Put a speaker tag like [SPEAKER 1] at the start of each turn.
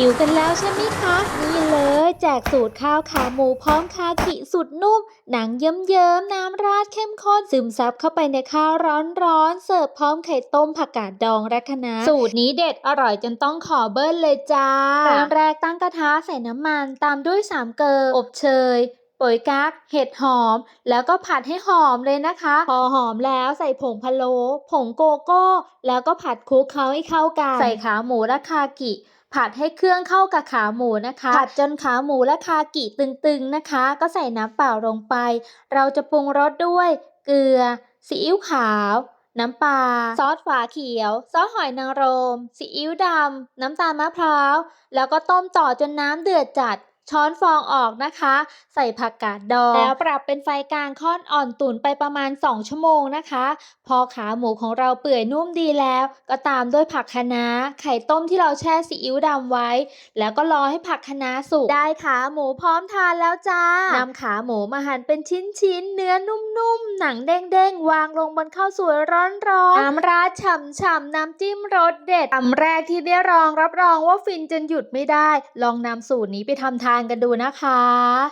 [SPEAKER 1] หิวกันแล้วใช่ไหมคะ นี่เลยแจกสูตรข้าวขาหมูพร้อมคากิสุดนุ่ม หนังเยิ้มๆน้ำราดเข้มข้นซึมซับเข้าไปในข้าวร้อนๆเสิร์ฟพร้อมไข่ต้มผักกาดดองและคะน้าสูตรนี้เด็ดอร่อยจนต้องขอเบิ้ลเลยจ้าเริ่มแรกตั้งกระทะใส่น้ำมันตามด้วยสามเกลออบเชยโป่ยกั๊กเห็ดหอม แล้วก็ผัดให้หอมเลยนะคะ พอหอมแล้วใส่ผงพะโล้ผงโกโก้ แล้วก็ผัดคลุกเคล้าให้เข้ากัน ใส่ขาหมูและคากิ ผัดให้เครื่องเข้ากับขาหมูนะคะ ผัดจนขาหมูและคากิตึงๆนะคะ ก็ใส่น้ำเปล่าลงไป เราจะปรุงรสด้วย เกลือซีอิ๊วขาว น้ำปลาซอสฝาเขียว ซอสหอยนางรมซีอิ๊วดำน้ำตาลมะพร้าว แล้วก็ต้มต่อจนน้ำเดือดจัด ช้อนฟองออกนะคะ ใส่ผักกาดดอง แล้วปรับเป็นไฟกลางค่อนอ่อนตุ๋นไปประมาณ 2 ชั่วโมงนะคะ พอขาหมูของเราเปื่อยนุ่มดีแล้ว ก็ตามด้วยผักคะน้า ไข่ต้มที่เราแช่ซีอิ๊วดำไว้ แล้วก็รอให้ผักคะน้าสุก ได้ขาหมูพร้อมทานแล้วจ้านำขาหมูมาหั่นเป็นชิ้นๆ เนื้อนุ่มๆ หนังเด้งๆ วางลงบนข้าวสวยร้อนๆ น้ำราดฉ่ำๆ น้ำจิ้มรสเด็ดคำแรกที่ได้รองรับรองว่าฟินจนหยุดไม่ได้ ลองนำสูตรนี้ไปทำทานกันดูนะคะ